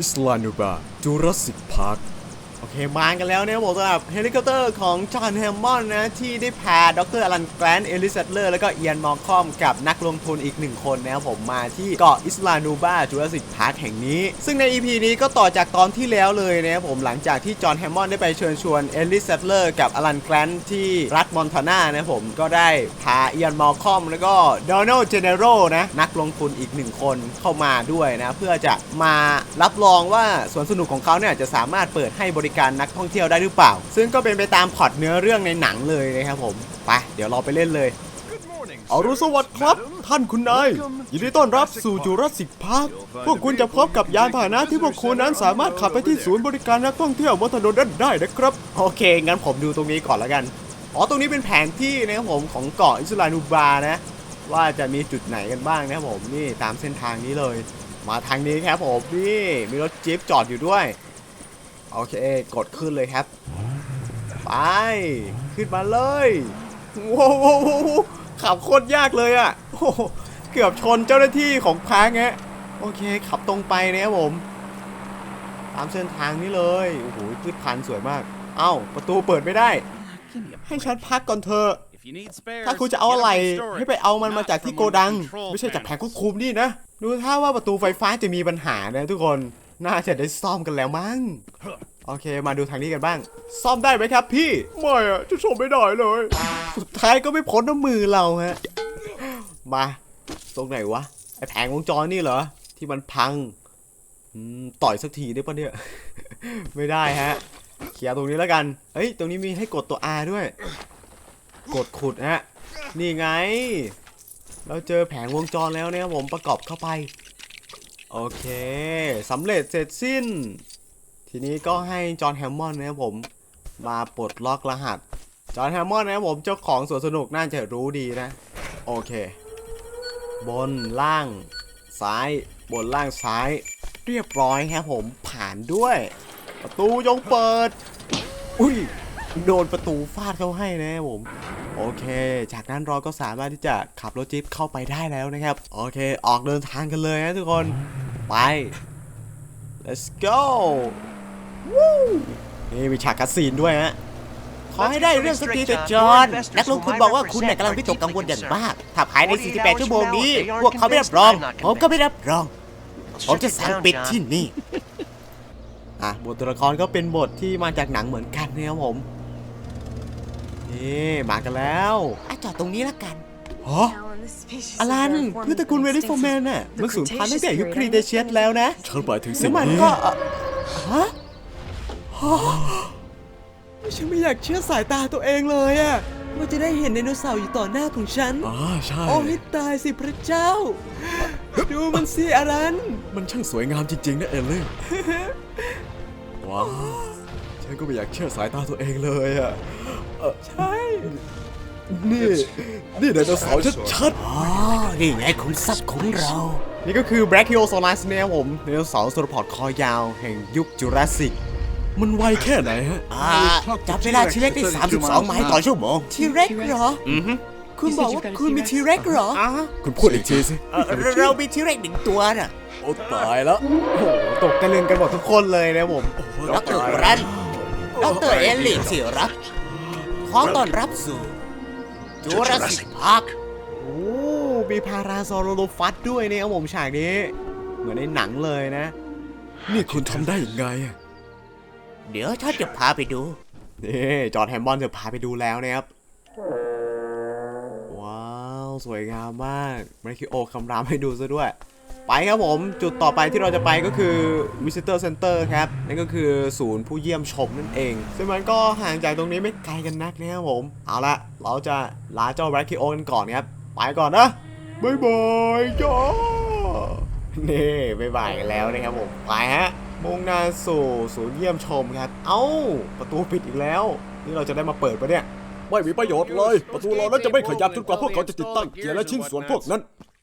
อิสลานูบาจูราสสิกพาร์ค โอเคมากันแล้วเนี่ยผมสำหรับเฮลิคอปเตอร์ของจอห์นแฮมมอนด์นะ ที่ได้พาดรอลันแกรนเอลิซาเลอร์ แล้วก็เอียนมอร์คอมกับนักลงทุนอีกหนึ่งคนนะครับผมมาที่เกาะอิสลานูบาจูราสิกพาร์คแห่งนี้ ซึ่งใน EP นี้ก็ต่อจากตอนที่แล้วเลยนะครับผมหลังจากที่จอห์นแฮมมอนด์ได้ไปเชิญชวนเอลิซาเลอร์กับอลันแกรนที่รัฐมอนทานานะผมก็ได้พาเอียนมอร์คอมแล้วก็โดนัลด์เจเนโรนะนักลงทุนอีกหนึ่งคนเข้ามาด้วยนะเพื่อจะมารับรองว่าสวนสนุกของเขาเนี่ยจะสามารถเปิดให้บริการนักท่องเที่ยวได้หรือเปล่า ซึ่งก็เป็นไปตามพล็อตเนื้อเรื่องในหนังเลยนะครับผม ไป เดี๋ยวเราไปเล่นเลยอรุณสวัสดิ์ครับ ท่านคุณนาย ยินดีต้อนรับสู่จูราสสิกพาร์คพวกคุณจะพบกับยานพาหนะที่พวกคุณนั้นสามารถขับไปที่ศูนย์บริการนักท่องเที่ยวบนถนนนั้นได้นะครับ โอเค งั้นผมดูตรงนี้ก่อนแล้วกัน อ๋อ ตรงนี้เป็นแผนที่นะครับผมของเกาะอิสลานูบานะ ว่าจะมีจุดไหนกันบ้างนะครับผม นี่ตามเส้นทางนี้เลย มาทางนี้ครับผม นี่ มีรถจี๊ปจอดอยู่ด้วย โอเค กดขึ้นเลยครับ ไป ขึ้นมาเลยว้วโว้ววขับโคตรยากเลยอะ่ะโอ้โหเกือบชนเจ้าหน้าที่ของพาร์คฮะโอเค ขับตรงไปนะครับผม ตามเส้นทางนี้เลย โอ้โหพืชพันธุ์สวยมาก เอ้า ประตูเปิดไม่ได้ ให้ฉันพักก่อนเถอะถ้าคุณจะเอาอะไร ให้ไปเอามันมาจากที่โกดัง ไม่ใช่จากแผงควบคุมนี่นะ ดูท่าว่าประตูไฟฟ้าจะมีปัญหานะทุกคน น่าจะได้ซ่อมกันแล้วมั้ง โอเค มาดูทางนี้กันบ้าง ซ่อมได้ไหมครับพี่ ไม่อะจะซ่อมไม่ได้เลย สุดท้ายก็ไม่พ้นน้ำมือเราฮะ มา ตรงไหนวะ ไอแผงวงจรนี่เหรอ ที่มันพังอืมต่อยสักทีได้ปะเนี่ย ไม่ได้ฮะ เคลียร์ตรงนี้แล้วกัน เอ้ย ตรงนี้มีให้กดตัว R ด้วย กดขุดฮะ นี่ไง เราเจอแผงวงจรแล้วเนี่ยผมประกอบเข้าไป โอเคสำเร็จเสร็จสิ้น ทีนี้ก็ให้จอห์นแฮมมอนด์นะครับผมมาปลดล็อกรหัส จอห์นแฮมมอนด์นะครับผมเจ้าของสวนสนุกน่าจะรู้ดีนะ โอเค บนล่างซ้าย บนล่างซ้าย เรียบร้อยครับผมผ่านด้วย ประตูยงเปิด อุ้ยโดนประตูฟาดเข้าให้นะครับผมโอเค จากนั้นเราก็สามารถที่จะขับรถจิ๊บเข้าไปได้แล้วนะครับ โอเค ออกเดินทางกันเลยนะทุกคน ไป let's go นี่มีฉากคัสซีนด้วยฮะขอให้ได้เรื่องสักทีเถอะจอห์นนักลงทุนบอกว่าคุณเนี่ยกำลังวิตกกังวลอย่างมากถ้าภายใน 48 ชั่วโมงนี้ พวกเขาไม่รับรอง ผมก็ไม่รับรอง ผมจะสั่งปิดที่นี่ อะ บทตัวละครก็เป็นบทที่มาจากหนังเหมือนกันนะครับผม นี่มากันแล้วอะจอดตรงนี้ละกันฮะอลันพืชตระกูลเวลิฟอร์แมนน่ะมันสูญพันธุ์ตั้งแต่ยุคครีเทเชียสแล้วนะฉันหมายถึงสิ่แล้งวมันนี้ก็เอ่อฮะฮะ ฉันไม่อยากเชื่อสายตาตัวเองเลยอะว่าจะได้เห็นไดโนเสาร์อยู่ต่อหน้าของฉันอ่าใช่ โอ้ให้ตายสิพระเจ้า ดูมันสิอารัน มันช่างสวยงามจริง ๆ นะเอลลี่ว้าว ฉันก็ไม่อยากเชื่อสายตาตัวเองเลยอะใช่ นี่ นี่ไดโนเสาร์ชัดอ๋อ นี่ไงขุนทรัพย์ของเรานี่ก็คือ Brachiosaurus เนี่ยครับผมไดโนเสาร์โซลพอร์ตคอยาวแห่งยุคจูราสสิกๆ มันไวแค่ไหนฮะ อ่าจับเวลาทีเล็กได้ 32ไม้ต่อชั่วโมงทีเร็กเหรอ อือฮึคุณบอกว่าคุณมีทีเร็กเหรออ่าคุณพูดอีกทีสิเอ่อเรามีทีเล็กหนึ่งตัวน่ะ โอ้ตายแล้ว โอ้โหตกตะลึงกันหมดทุกคนเลยนะครับผมดรแบรนด์ดรเอลลี่ที่รักขอต้อนรับสู่จูราสสิกพาร์คโอ้มีพาราซอโรโลฟัสด้วยเนี่ยครับผมฉากนี้ เหมือนในหนังเลยนะ นี่คุณทำได้ยังไงอะ เดี๋ยวฉันจะพาไปดูนี่จอร์แฮมบอนจะพาไปดูแล้วนะครับ ว้าว สวยงามมากเมคิโอคำรามให้ดูซะด้วย ไปครับผม จุดต่อไปที่เราจะไปก็คือ Visitor Center ครับ นั่นก็คือศูนย์ผู้เยี่ยมชมนั่นเอง ซึ่งมันก็ห่างจากตรงนี้ไม่ไกลกันนักนะครับผม เอาละเราจะลาเจ้าแบล็คิโอกันก่อนครับ ไปก่อนนะบ๊ายบายจ้านี่บ๊ายบายกันแล้วนะครับผม ไปฮะ มุ่งหน้าสู่ศูนย์เยี่ยมชมครับ เอ้า ประตูปิดอีกแล้ว นี่เราจะได้มาเปิดปะเนี่ย ไม่มีประโยชน์เลย ประตูเรานั้นจะไม่ขยับจนกว่าพวกเขาจะติดตั้งเกียร์และชิ้นส่วนพวกนั้น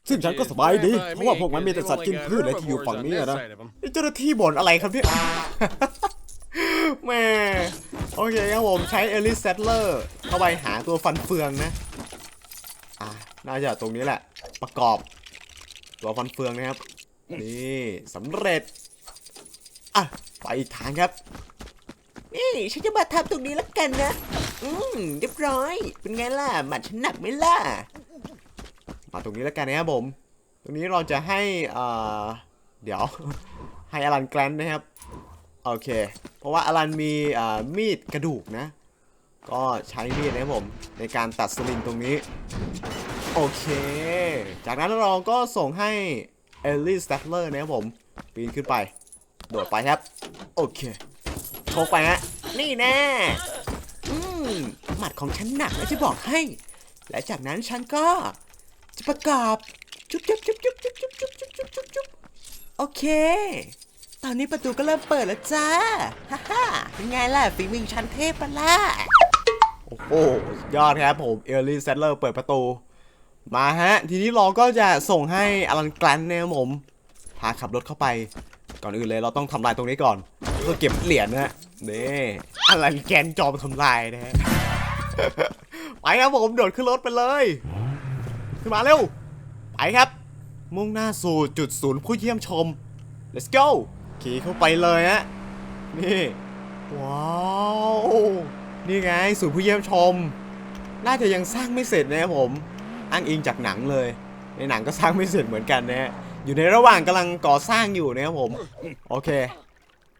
ซึ่งฉันก็สบายดี เพราะว่าพวกมันมีแต่สัตว์กินพืชและที่อยู่ฝั่งนี้อะนะนี่เจ้าหน้าที่บ่นอะไรครับเนี่ยแหม่โอเคครับผมใช้เอลิสเซตเลอร์เข้าไปหาตัวฟันเฟืองนะ อะน่าจะตรงนี้แหละ ประกอบ ตัวฟันเฟืองนะครับ นี่สำเร็จ อะไปอีกทางครับ นี่ฉันจะมาทำตรงนี้แล้วกันนะ อืมเรียบร้อย เป็นไงล่ะหมัดฉันหนักไหมล่ะ มาตรงนี้แล้วกันนะครับผม ตรงนี้เราจะให้เอ่อเดี๋ยว ให้อลันแกลนนะครับ โอเค เพราะว่าอลันมีอ่อมีดกระดูกนะ ก็ใช้มีดนะครับผม ในการตัดสลิงตรงนี้ โอเค จากนั้นเราก็ส่งให้เอลลี่สแตทเลอร์นะครับผม ปีนขึ้นไป โดดไปครับ โอเคโชกไปฮะนี่แน่อืมหมัดของฉันหนักนะจะบอกให้ และจากนั้นฉันก็จะประกอบจุ๊บจุ๊บจุ๊บจุ๊บจุ๊บจุ๊บจุ๊บจุ๊บจุ๊บจุ๊บจุ๊บโอเค ตอนนี้ประตูก็เริ่มเปิดแล้วจ้าฮ่าฮ่าเป็นไงล่ะฝีมือฉันเทพปะล่ะโอ้โหสุดยอดครับผมเอลลี่สแตเลอร์เปิดประตู มาฮะ ทีนี้เราก็จะส่งให้อลันแกลนนะครับผมพาขับรถเข้าไป ก่อนอื่นเลยเราต้องทำลายตรงนี้ก่อนเพื่อเก็บเหรียญนะฮะนี่อลันแกนจอมทำลายนะฮะไปครับผมโดดขึ้นรถไปเลยขึ้นมาเร็วไปครับ มุ่งหน้าสู่จุดศูนย์ผู้เยี่ยมชม let's go ขี่เข้าไปเลยฮะนี่ว้าวนี่ไงศูนย์ผู้เยี่ยมชม น่าจะยังสร้างไม่เสร็จนะครับผม อ้างอิงจากหนังเลย ในหนังก็สร้างไม่เสร็จเหมือนกันนะฮะ อยู่ในระหว่างกำลังก่อสร้างอยู่นะครับผม โอเค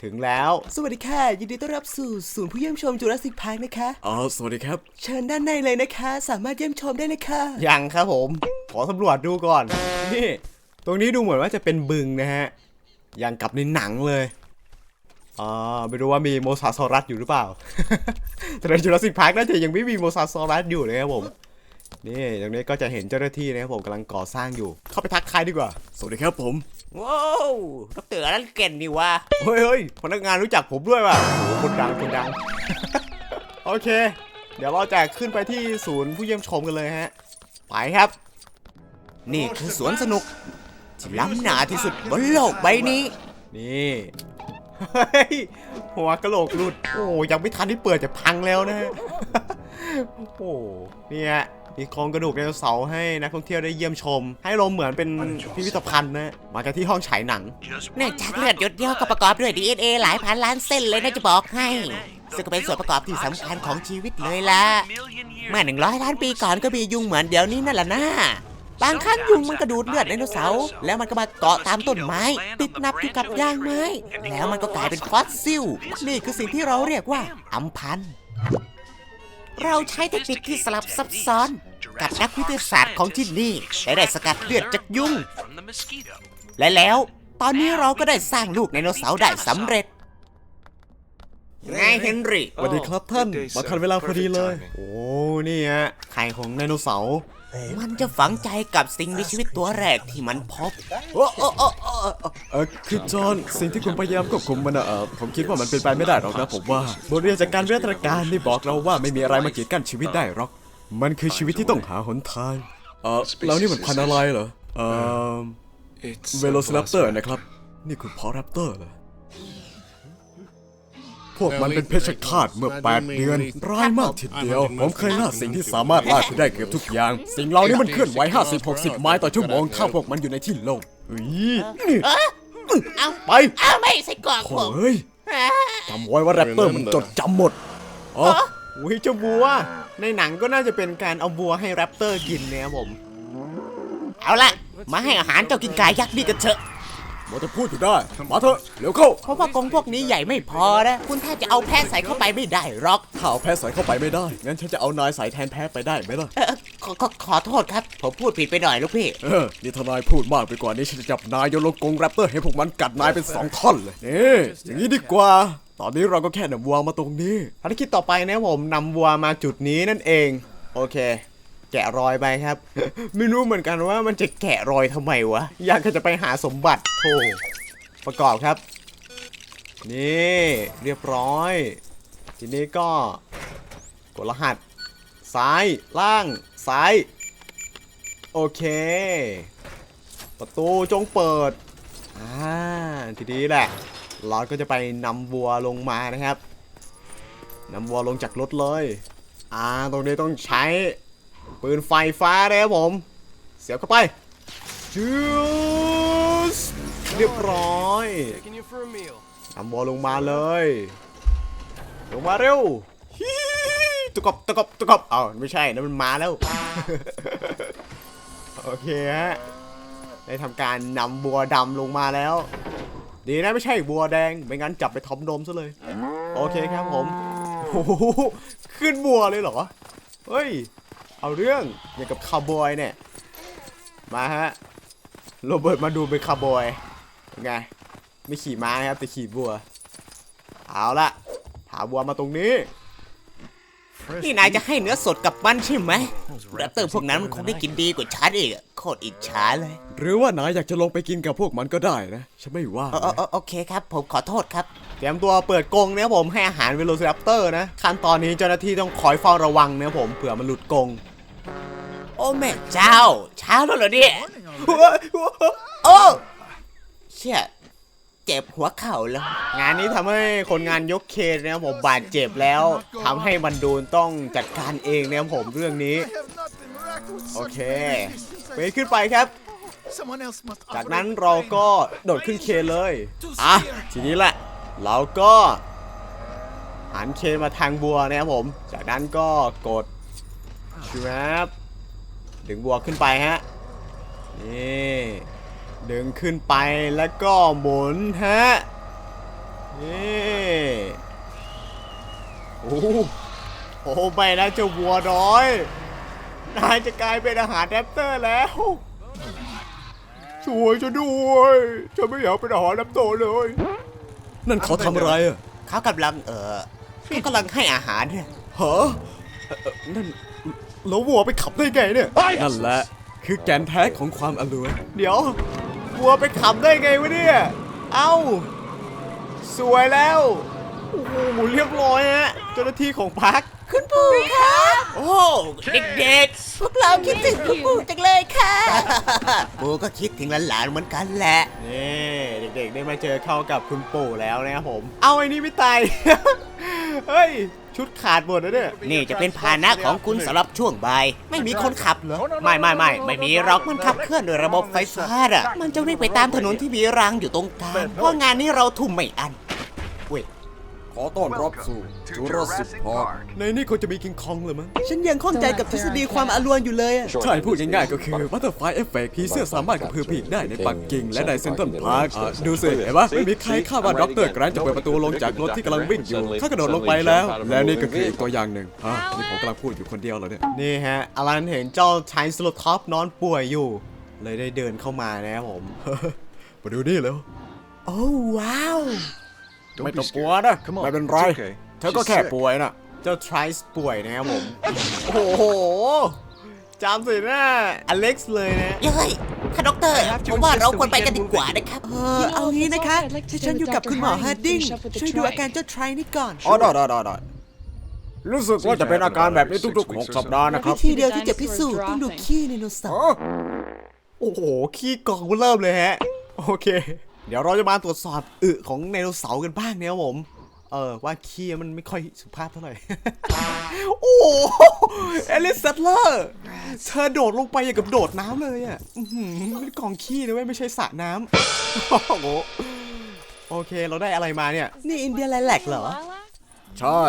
ถึงแล้ว สวัสดีค่ะ ยินดีต้อนรับสู่ศูนย์ผู้เยี่ยมชมจูราสสิกพาร์คนะคะ อ๋อสวัสดีครับ เชิญด้านในเลยนะคะ สามารถเยี่ยมชมได้เลยค่ะ ยังครับผม ขอสำรวจดูก่อน นี่ ตรงนี้ดูเหมือนว่าจะเป็นบึงนะฮะ ยังกับในหนังเลยอ่าไม่รู้ว่ามีโมซาซอรัสอยู่หรือเปล่า แต่ในจุลศิกพาร์คน่าจะยังไม่มีโมซาซอรัสอยู่นะครับผม นี่ตรงนี้ก็จะเห็นเจ้าหน้าที่นะครับผมกำลังก่อสร้างอยู่ เข้าไปทักทายดีกว่า สวัสดีครับผม ว้าวดรอลันเก่นนี่วะเฮ้ยเฮ้ยพนักงานรู้จักผมด้วยว่ะโอ้โหคนดังคนดัง โอเค เดี๋ยวเราจะขึ้นไปที่ศูนย์ผู้เยี่ยมชมกันเลยฮะ ไปครับ นี่คือสวนสนุกที่ล้ำหนาที่สุดบนโลกใบนี้ นี่เฮ้ยหัวกะโหลกหลุด โอ้ยังไม่ทันที่เปิดจะพังแล้วนะฮะ โอ้เนี่ย มีโครงกระดูกไดโนเสาร์ให้นักท่องเที่ยวได้เยี่ยมชม ให้ลมณ์เหมือนเป็นพิพิธภัณฑ์นะมากันที่ห้องฉายหนัง เนื่องจากเลือดหยดเดียวก็ประกอบด้วย DNA หลายพันล้านเส้นเลยนะจะบอกให้ ซึ่งก็เป็นส่วนประกอบที่สำคัญของชีวิตเลยล่ะ เมื่อหนึ่งร้อยล้านปีก่อนก็มียุงเหมือนเดี๋ยวนี้นั่นแหละนะบางครั้งยุงมันกระดูดเลือดไดโนเสาร์แล้วมันก็มาเกาะตามต้นไม้ ติดนับอยู่กับยางไม้ แล้วมันก็กลายเป็นฟอสซิล นี่คือสิ่งที่เราเรียกว่าอัมพันธ์ เราใช้เทคนิคที่สลับซับซ้อน กับนักวิทยาศาสตร์ของที่นี่และได้สกัดเลือดจากยุงและแล้ว ตอนนี้เราก็ได้สร้างลูกไดโนเสาร์ได้สำเร็จ ไงเฮนรี่สวัสดีครับท่าน มาทันเวลาพอดีเลย โอ้ นี่ฮะ ไข่ของไดโนเสาร์ มันจะฝังใจกับสิ่งมีชีวิตตัวแรกที่มันพบ โอ้โอ้โอ้โอ้โอ้เออคือจอห์นสิ่งที่คุณพยายามควบคุมมันอะเออผมคิดว่ามันเป็นไปไม่ได้หรอกนะผมว่า บทเรียนจากการวิวัฒนาการนี่บอกเราว่าไม่มีอะไรมากีดกั้นชีวิตได้หรอก มันคือชีวิตที่ต้องหาหนทาง เออแล้วนี่มันพันธุ์อะไรเหรอ เออเวโรซิ r ัปเตอร์นะครับ นี่คุณพอแรปเตอร์เหรอ พวกมันเป็นเพชฌฆาตเมื่อ 8 เดือน ร้ายมากทีเดียว ผมเคยล่าสิ่งที่สามารถล่าคุณได้เกือบทุกอย่าง สิ่งเหล่านี้มันเคลื่อนไหว50-60 ไม้ต่อชั่วโมงถ้าพวกมันอยู่ในที่โล่งอุ๊ยนี่เอาไปเอาไม่ใส่กรอกโถ่ผมเฮ้ยจำไว้ว่าแรปเตอร์มันจดจำหมดอ๋ออุ้ยเจ้าบัว ในหนังก็น่าจะเป็นการเอาบัวให้แรปเตอร์กินนะครับผม เอาละมาให้อาหารเจ้ากินกายยักษ์นี่กันเถอะห มดจะพูดอยู่ได้ มาเถอะเร็วเข้า เพราะว่ากรงพวกนี้ใหญ่ไม่พอนะ คุณถ้าจะเอาแพะใส่เข้าไปไม่ได้หรอกถ้าเอาแพ้ใส่เข้าไปไม่ได้ งั้นฉันจะเอานายใส่แทนแพ้ไปได้ไหมล่ะ เออขอขอขอโทษครับ ผมพูดผิดไปหน่อยลูกพี่ เออ นี่ทนายพูดมากไปกว่านี้ฉันจะจับนายโยนลงกรงแรปเตอร์ให้พวกมันกัดนายเป็นสองท่อนเลยนี่อย่างนี้ดีกว่า ตอนนี้เราก็แค่นำวางมาตรงนี้ ภารกิจต่อไปนะครับผมนำวัวมาจุดนี้นั่นเอง โอเค แกะรอยไปครับ ไม่รู้เหมือนกันว่ามันจะแกะรอยทำไมวะ อยากจะไปหาสมบัติโธ่ประกอบครับ นี่เรียบร้อย ทีนี้ก็กดรหัส ซ้ายล่างซ้าย โอเค ประตูจงเปิดอ่าทีนี้แหละเราก็จะไปนำวัวลงมานะครับนำวัวลงจากรถเลย อ่า ตรงนี้ต้องใช้ ปืนไฟฟ้าเลยครับผม เสียบเข้าไปจูสเรียบร้อยนำบัวลงมาเลย ลงมาเร็วตะกบตะกบตะกบเอาไม่ใช่นั่นมันมาแล้ว โอเคฮะ ได้ทำการนำบัวดำลงมาแล้ว ดีนะไม่ใช่บัวแดง ไม่งั้นจับไปทอมนมซะเลย โอเคครับผมโอ้โหขึ้นบัวเลยเหรอ เฮ้ย เอาเรื่องอย่างกับคาวบอยเนี่ย มาฮะ โรเบิร์ตมาดูเป็นคาวบอยเป็นไง ไม่ขี่ม้านะครับแต่ขี่บัว เอาละหาบัวมาตรงนี้ นี่นายจะให้เนื้อสดกับมันใช่ไหมแรปเตอร์พวกนั้นมันคงได้กินดีกว่าฉันอีกอะโคตรอิจฉาเลย หรือว่านายอยากจะลงไปกินกับพวกมันก็ได้นะ ฉันไม่ว่าเออเออเออโอเคครับ ผมขอโทษครับ เตรียมตัวเปิดกรงนะครับผมให้อาหารเวโรซิรัปเตอร์นะ ขั้นตอนนี้เจ้าหน้าที่ต้องคอยเฝ้าระวังนะครับผมเผื่อมันหลุดกรงโอ้แม่เจ้าเช้าแล้วเหรอเนี่ยโอ้เชี่ยเจ็บหัวเข่าแล้ว งานนี้ทำให้คนงานยกเครนนะครับผมบาดเจ็บแล้วทำให้มันดูนต้องจัดการเองนะครับผมเรื่องนี้ โอเคไปขึ้นไปครับ จากนั้นเราก็โดดขึ้นเคนเลย อะ ทีนี้แหละ เราก็หันเคนมาทางบัวนะครับผม จากนั้นก็กดชูบ ดึงบัวขึ้นไปฮะ นี่ดึงขึ้นไปแล้วก็หมุนฮะ นี่โอ้โหโอ้โหไปนะเจ้าบัวน้อย นายจะกลายเป็นอาหารแรปเตอร์แล้วช่วยฉันด้วยฉันไม่อยากเป็นอาหารแรปเตอร์เลย นั่นเขาทำอะไรอะเขากำลังเออเขากำลังให้อาหารเนี่ยฮะเอ่อเอ่อนั่น แล้ววัวไปขับได้ไงเนี่ยนั่นแหละคือแกนแท้ของความอรวยเดี๋ยวบัวไปขับได้ไงวะเนี่ย เอ้า สวยแล้วโอ้โหเรียบร้อยฮะเจ้าหน้าที่ของพักคุณปู่ครับ โอ้เด็กๆพวกเราคิดถึงคุณปู่จังเลยค่ะ ปู่ก็คิดถึงหลานๆเหมือนกันแหละ นี่เด็กๆได้มาเจอเข้ากับคุณปู่แล้วนะครับผม เอาไอ้นี่ไม่ตาย เฮ้ย ชุดขาดหมดแล้วเนี่ย นี่จะเป็นพาหนะของคุณสำหรับช่วงบ่าย ไม่มีคนขับเหรอ ไม่ไม่ไม่ไม่มีหรอกมันขับเคลื่อนโดยระบบไฟฟ้าอะ มันจะวิ่งไปตามถนนที่มีรางอยู่ตรงกลางเพราะงานนี้เราทุ่มไม่อัน ขอต้อนรับสู่จูราสสิกพาร์คในนี่คงจะมีกิงคองเลยมั้ง ฉันยังข้องใจกับทฤษฎีความอลวนอยู่เลยอะใช่ พูดง่ายๆก็คือบัตเตอร์ไฟเอฟเฟกผีเสื้อสามารถกระพือปีกได้ในปักกิ่งและในเซนทรัลพาร์คอะดูสิเห็นปะไม่มีใครคาดว่าด็อกเตอร์แกรนท์จะเปิดประตูลงจากรถที่กำลังวิ่งอยู่เขากระโดดลงไปแล้ว และนี่ก็คืออีกตัวอย่างหนึ่งอะนี่ผมกำลังพูดอยู่คนเดียวเหรอเนี่ยนี่ฮะอลันเห็นเจ้าชายสโลท็อปนอนป่วยอยู่ เลยได้เดินเข้ามานะครับผม มาดูนี่แล้วโอ้ว้าว ไม่ต้องกลัวนะ ไม่เป็นไร เธอก็แค่ป่วยนะเจ้าทริสป่วยนะครับผม โอ้โหจำสิหน้าอเล็กซ์เลยนะเย้ยค่ะด็อกเตอร์ผมว่าเราควรไปกันดีกว่านะครับ เออ เอางี้นะคะถ้าฉันอยู่กับคุณหมอฮาร์ดดิ้ง ช่วยดูอาการเจ้าทรายนี่ก่อน อ๋อได้ได้ได้ได้รู้สึกว่าจะเป็นอาการแบบนี้ทุกๆ6สัปดาห์นะควิรับธีเดียวที่จะพิสูจน์ต้องดูขี้ไดโนเสาร์โอ้โห ขี้กองเริ่มเลยฮะ โอเค เดี๋ยวเราจะมาตรวจสอบอึของไดโนเสาร์กันบ้างนะครับผม เออว่าขี้มันไม่ค่อยสุภาพเท่าไหร่ โอ้โหเอลิสเซตเลอร์เธอโดดลงไปอย่างกับโดดน้ำเลยอะเป็นกองขี้นะเว้ยไม่ใช่สระน้ำโอ้โหโอเค เราได้อะไรมาเนี่ย นี่อินเดียไลแลกเหรอ ใช่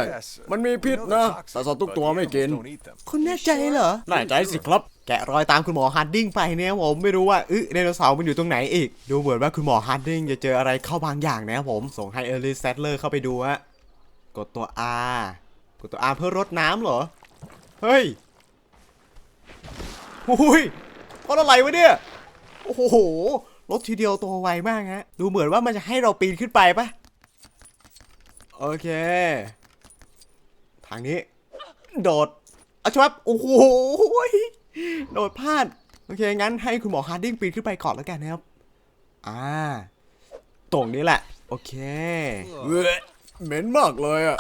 มันมีพิษนะ แต่สัตว์ทุกตัวไม่กิน คุณแน่ใจเหรอ แน่ใจสิครับ แกะรอยตามคุณหมอฮาร์ดดิ้งไปเนี่ยผมไม่รู้ว่าอึไดโนเสาร์มันอยู่ตรงไหนอีก ดูเหมือนว่าคุณหมอฮาร์ดดิ้งจะเจออะไรเข้าบางอย่างนะครับผม ส่งให้เอลิสเซตเลอร์เข้าไปดูฮะ กดตัว R กดตัว R เพื่อรดน้ำเหรอ เฮ้ยหุยเพราะอะไรวะเนี่ย โอ้โห รถทีเดียวตัวไวมากฮะ ดูเหมือนว่ามันจะให้เราปีนขึ้นไปปะ โอเค ทางนี้ โดดเอาชับโอ้โหโดดพลาด โอเค งั้นให้คุณหมอฮาร์ดดิ้งปีนขึ้นไปก่อนแล้วกันนะครับ อ่า ตรงนี้แหละ โอเคเว้ยเหม็นมากเลยอะ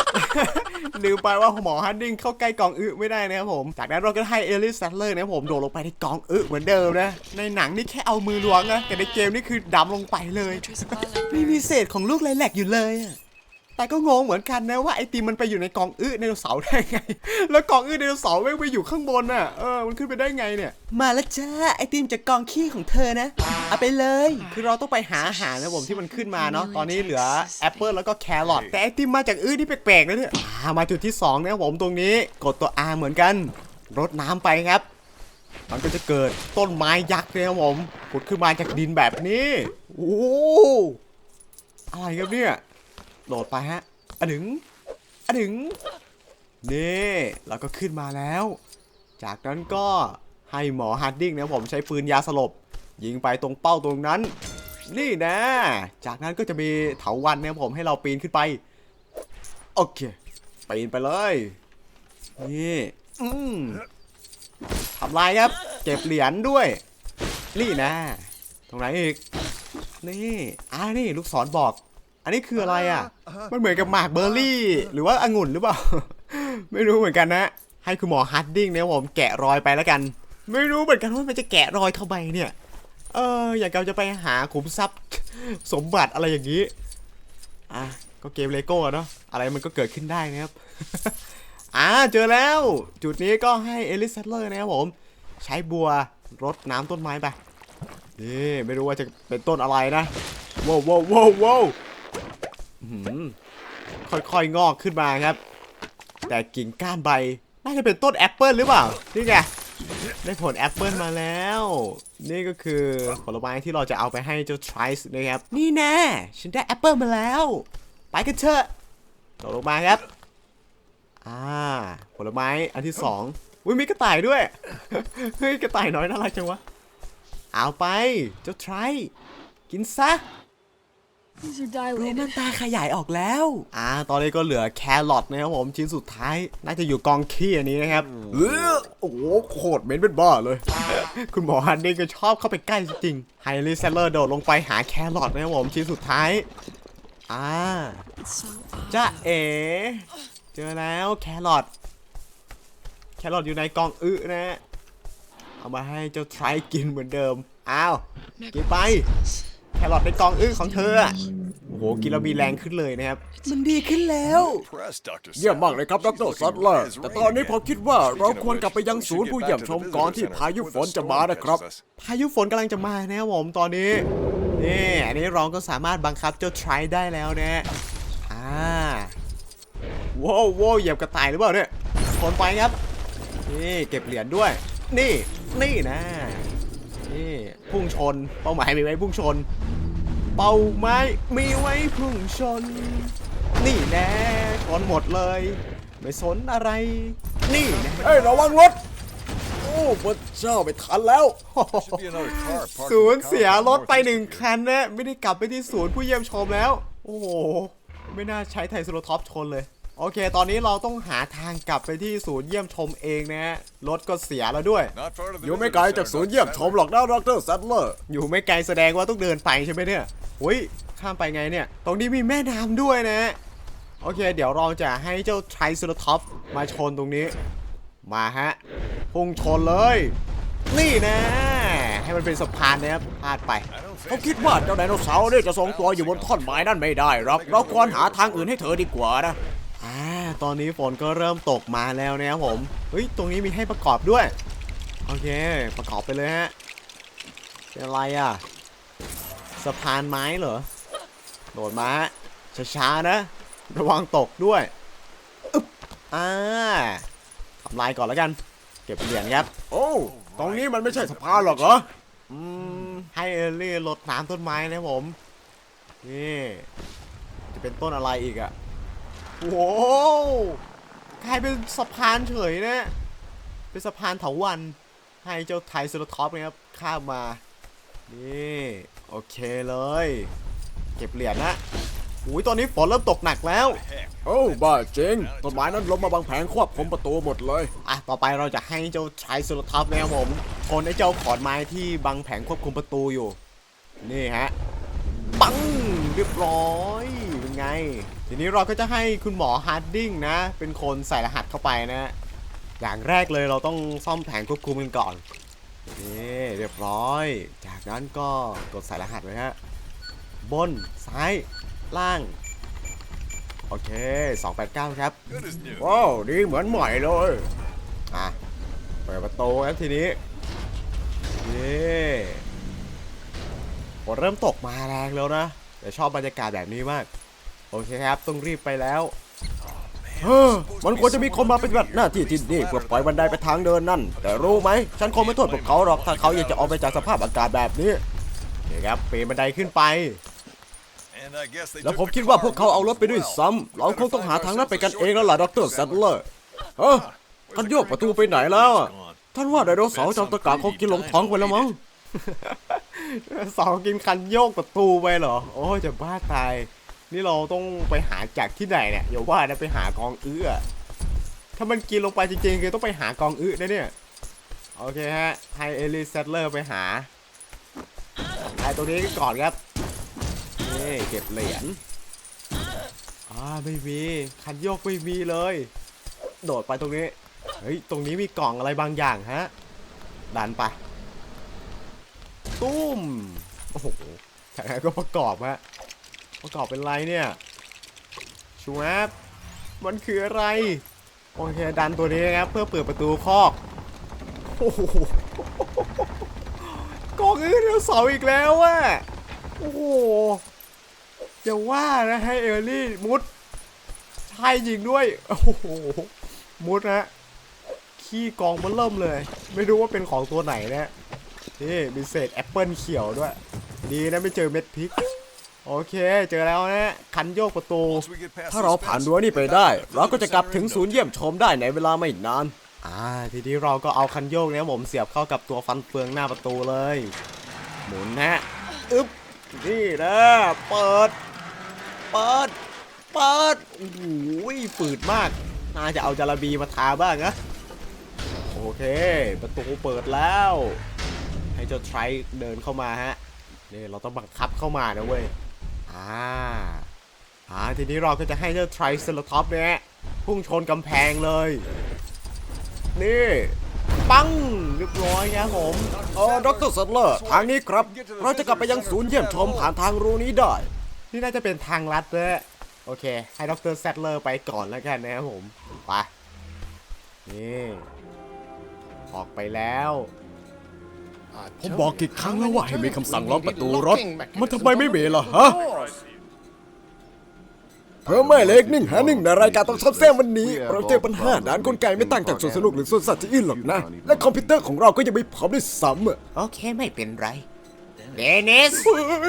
ลืมไปว่าหมอฮาร์ดดิ้งเข้าใกล้กองอึไม่ได้นะครับผม จากนั้นเราก็ให้เอลิสแซตเลอร์นะครับผมโดดลงไปในกองอึเหมือนเดิมนะ ในหนังนี่แค่เอามือล้วงนะ แต่ในเกมนี่คือดำลงไปเลย ไม่มีเศษของลูกไลแลกอยู่เลยอะ แต่ก็งงเหมือนกันนะว่าไอติมมันไปอยู่ในกองอื้อไดโนเสาร์ได้ไง แล้วกองอื้อไดโนเสาร์ไม่งไปอยู่ข้างบนน่ะ เออ มันขึ้นไปได้ไงเนี่ย มาแล้วจ้าไอติมจากกองขี้ของเธอนะ เอาไปเลย คือเราต้องไปหาอาหารนะผมที่มันขึ้นมาเนาะ ตอนนี้เหลือแอปเปิลแล้วก็แครอท แต่ไอติมมาจากอื้อที่แปลกๆนะเนี่ยอ่ามาจุดที่สองนะครับผมตรงนี้ กดตัว R เหมือนกัน รดน้ำไปครับ มันก็จะเกิดต้นไม้ยักษ์เลยครับผมขุดขึ้นมาจากดินแบบนี้ โอ้โหอะไรครับเนี่ย โหลดไปฮะอะดึงอะดึงนี่เราก็ขึ้นมาแล้ว จากนั้นก็ให้หมอฮาร์ดดิ้งนะผมใช้ปืนยาสลบ ยิงไปตรงเป้าตรงนั้น นี่นะ จากนั้นก็จะมีเถาวันนะผมให้เราปีนขึ้นไป โอเคปีนไปเลย นี่อืมทำลายครับ เก็บเหรียญด้วย นี่นะ ตรงไหนอีก นี่อ่านี่ลูกศรบอก อันนี้คืออะไรอะ มันเหมือนกับหมากเบอร์รี่ หรือว่าองุ่นหรือเปล่า ไม่รู้เหมือนกันนะ ให้คุณหมอฮาร์ดดิ้งเนี่ยผมแกะรอยไปแล้วกัน ไม่รู้เหมือนกันว่ามันจะแกะรอยเข้าไปเนี่ย เออ อย่างเราจะไปหาขุมทรัพย์สมบัติอะไรอย่างนี้ อะ ก็เกมเลโก้เนาะ อะไรมันก็เกิดขึ้นได้นะครับ อ่า เจอแล้ว จุดนี้ก็ให้เอลิสเซตเลอร์นะครับผม ใช้บัวรดน้ำต้นไม้ไป นี่ไม่รู้ว่าจะเป็นต้นอะไรนะว้าวว้าวว้าวว้าวอื้อหือ ค่อยๆงอกขึ้นมาครับ แต่กิ่งก้านใบน่าจะเป็นต้นแอปเปิลหรือเปล่า นี่ไงได้ผลแอปเปิลมาแล้ว นี่ก็คือผลไม้ที่เราจะเอาไปให้เจ้าทริสนะครับ นี่แน่ฉันได้แอปเปิลมาแล้ว ไปกันเถอะตกลงมาครับ อ่า ผลไม้อันที่สองอุ้ยมีกระต่ายด้วย เฮ้ยกระต่ายน้อยน่ารักจังวะ เอาไปเจ้าทริกินซะ These are โร dilated. มันตาขยายออกแล้ว อ่า ตอนนี้ก็เหลือแครอทนะครับผมชิ้นสุดท้าย น่าจะอยู่กองขี้อันนี้นะครับเออโอ้โหโคตรเหม็นเป็นบ้าเลย คุณหมอฮันนี่ก็ชอบเข้าไปใกล้จริงๆไฮรีเซลเลอร์โดดลงไปหาแครอทนะครับผมชิ้นสุดท้าย อ่า So จ้าเอ๋เจอแล้วแครอทแครอทอยู่ในกล่องอึนะ เอามาให้เจ้าทรายกินเหมือนเดิม อ้าว กินไป แครอทในกล่องอึของเธออะโอ้โห กินแล้วมีแรงขึ้นเลยนะครับ มันดีขึ้นแล้ว เยี่ยมมากเลยครับดรซัตเลอร์แต่ตอนนี้ผมคิดว่าเราควรกลับไปยังศูนย์ผู้เยี่ยมชมก่อนที่พายุฝนจะมานะครับพายุฝนกำลังจะมานะครับผมตอนนี้ นี่อันนี้เราก็สามารถบังคับเจ้าทรายได้แล้วนะ อ่าว้าวว้าวเหยียบกระต่ายหรือเปล่าเนี่ยชนไปครับ นี่เก็บเหรียญด้วย นี่ นี่นะ นี่พุ่งชน เป้าหมายมีไว้พุ่งชน เป้าหมายมีไว้พุ่งชน นี่แน่ชนหมดเลย ไม่สนอะไร นี่นะเฮ้ยระวังรถ โอ้พระเจ้าไปทันแล้วศูนย์เสียรถไปหนึ่งคันนะไม่ได้กลับไปที่ศูนย์ผู้เยี่ยมชมแล้ว โอ้โหไม่น่าใช้ไทยสโลท็อปชนเลย โอเค ตอนนี้เราต้องหาทางกลับไปที่ศูนย์เยี่ยมชมเองนะฮะ รถก็เสียแล้วด้วย อยู่ไม่ไกลจากศูนย์เยี่ยมชมหรอกนะดรซัตเลอร์ อยู่ไม่ไกลแสดงว่าต้องเดินไปใช่ไหมเนี่ยอุ้ยข้ามไปไงเนี่ย ตรงนี้มีแม่น้ำด้วยนะ โอเค เดี๋ยวเราจะให้เจ้าไทรเซราท็อปส์มาชนตรงนี้ มาฮะ พุ่งชนเลย นี่นะ ให้มันเป็นสะพานนะครับพลาดไปเขาคิดว่าเจ้าไดโนเสาร์เนี่ยจะทรงตัวอยู่บนท่อนไม้นั่นไม่ได้หรอก เราควรหาทางอื่นให้เธอดีกว่านะอ่า ตอนนี้ฝนก็เริ่มตกมาแล้วนะครับผม เฮ้ย ตรงนี้มีให้ประกอบด้วย โอเค ประกอบไปเลยฮะเป็นอะไรอะ สะพานไม้เหรอ โดดมาฮะช้าๆนะ ระวังตกด้วยอึ๊บอ่าทำลายก่อนแล้วกัน เก็บเหรียญครับ โอ้ ตรงนี้มันไม่ใช่สะพานหรอกเหรอ อืม ให้เอลลี่ลดน้ำต้นไม้นะครับผม นี่ จะเป็นต้นอะไรอีกอะ โอ้โหกลายเป็นสะพานเฉยนะ เป็นสะพานเถาวัน ให้เจ้าไทยสโลท็อปนะครับ ข้ามมา นี่ โอเคเลย เก็บเหรียญนะอุ้ยตอนนี้ฝนเริ่มตกหนักแล้ว โอ้บ้าจริง ต้นไม้นั้นล้มมาบังแผงควบคุมประตูหมดเลย อะ ต่อไปเราจะให้เจ้าชายสุลท็อปนะครับผมชนไอ้เจ้าขอนไม้ที่บังแผงควบคุมประตูอยู่ นี่ฮะ ปัง เรียบร้อยเป็น ไง ทีนี้เราก็จะให้คุณหมอฮาร์ดดิ้งนะ เป็นคนใส่รหัสเข้าไปนะ อย่างแรกเลยเราต้องซ่อมแผงควบคุมกันก่อนนี่เรียบร้อย จากนั้นก็กดใส่รหัสไว้ฮะ บน ซ้าย ล่าง โอเค 289 ครับ ว้าวดีเหมือนใหม่เลย อะ เปิดประตูครับทีนี้เย้ฝนเริ่มตกมาแรงแล้วนะ แต่ชอบบรรยากาศแบบนี้มาก โอเคครับ ต้องรีบไปแล้วเฮ้อมันควรจะมีคนมาปฏิบัติหน้าที่ที่นี่เพื่อปล่อยบันไดไปทางเดินนั่น แต่รู้ไหม ฉันคงไม่โทษพวกเขาหรอกถ้าเขาอยากจะออกไปจากสภาพอากาศแบบนี้โอเคครับปีนบันไดขึ้นไป แล้วผมคิดว่าพวกเขาเอารถไปด้วยซ้ำเราคงต้องหาทางนั้นไปกันเองแล้วล่ะดรแซดเลอร์เฮ้อท่านโยกประตูไปไหนแล้วท่านว่าไดโนเสาร์จอมตะกาคงกินลงท้องไปแล้วมั้งสองกินคันโยกประตูไปเหรอ โอ้จะบ้าตาย นี่เราต้องไปหาจากที่ไหนเนี่ยอย่าว่านะไปหากองอื้อถ้ามันกินลงไปจริงๆคือต้องไปหากองอื้อนะเนี่ยโอเคฮะให้เอลิสเซตเลอร์ไปหาไอตัวนี้ก่อนครับนี่เก็บเหรียญอ่าไม่มีคันโยกไม่มีเลย โดดไปตรงนี้เฮ้ยตรงนี้มีกล่องอะไรบางอย่างฮะดันไปตุ้มโอ้โหจากนั้นก็ประกอบฮะ ประกอบเป็นไรเนี่ยชูแอปมันคืออะไรโอเคดันตัวนี้นะครับเพื่อเปิดประตูคอกโอ้โหกองอื่นเดียวเสาอีกแล้วอะโอ้โหอย่าว่านะให้เอลลี่มุดใช่จริงด้วยโอ้โหมุดนะขี้กองมันเริ่มเลย ไม่รู้ว่าเป็นของตัวไหนนะนี่มีเศษแอปเปิลเขียวด้วย ดีนะไม่เจอเม็ดพริก โอเค เจอแล้วนะคันโยกประตู ถ้าเราผ่านรั้วนี่ไปได้ เราก็จะกลับถึงศูนย์เยี่ยมชมได้ในเวลาไม่นาน อ่า ทีนี้เราก็เอาคันโยกเนี้ยผมเสียบเข้ากับตัวฟันเฟืองหน้าประตูเลย หมุนนะอึ๊บ นี่นะ เปิด เปิด เปิด โอ้โหฝืดมาก น่าจะเอาจาระบีมาทาบ้างนะ โอเค ประตูเปิดแล้ว ให้เจ้าไทรเดินเข้ามาฮะนี่เราต้องบังคับเข้ามานะเว้ย อ่าอ่าทีนี้เราก็จะให้เจ้าไทรเซลท็อปเนี่ยพุ่งชนกำแพงเลย นี่ ปังเรียบร้อยครับผมเออดรเซตเลอร์ทางนี้ครับ เราจะกลับไปยังศูนย์เยี่ยมชมผ่านทางรูนี้ได้ นี่น่าจะเป็นทางลัดเลยโอเค ให้ดรเซตเลอร์ไปก่อนแล้วกันนะครับผม ไป นี่ ออกไปแล้ว ผมบอกกี่ครั้งแล้วว่าให้มีคำสั่งล็อกประตูรถ มันทำไมไม่มีล่ะฮะเพื่อไม่เล็กนิ่งหาหนึ่งในรายการต้องชอบแซมวันนี้ เราเจอปัญหาด้านกลไกไม่ต่างจากสวนสนุกหรือสวนสัตว์ที่อื่นหรอกนะ และคอมพิวเตอร์ของเราก็ยังไม่พร้อมด้วยซ้ำอะโอเคไม่เป็นไร เดนิส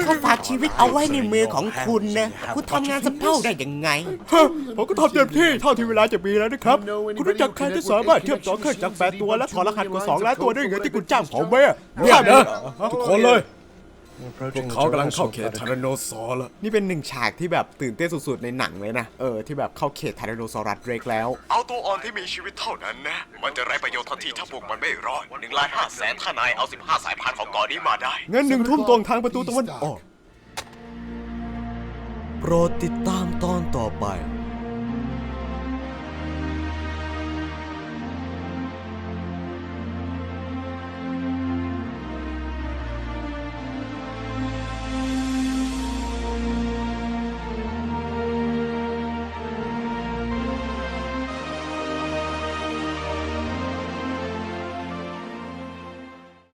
เขาฝากชีวิตเอาไว้ในมือของคุณนะ คุณทำงานสะเพร่าได้ยังไงฮะผมก็ทำเต็มที่เท่าที่เวลาจะมีแล้วนะครับ คุณรู้จักใครที่สามารถเทียบสองเครื่องจักรแปดตัวและถอดรหัสกว่าสองล้านตัวด้วยเงินที่คุณจ้างผมไหมอะเนี่ยนะทุกคนเลย พวกเขากำลังเข้าเขตทาราโนซอร์แล้วนี่เป็นหนึ่งฉากที่แบบตื่นเต้นสุดๆในหนังเลยนะ เออ ที่แบบเข้าเขตทาราโนซอรัสเรกแล้ว เอาตัวอ่อนที่มีชีวิตเท่านั้นนะ มันจะไร้ประโยชน์ทันทีถ้าพวกมันไม่รอดหนึ่งล้านห้าแสนถ้านายเอาสิบห้าสายพันธุ์ของเกาะนี้มาได้ เงินหนึ่งทุ่มตรงทางประตูตะวันออก โปรดติดตามตอนต่อไป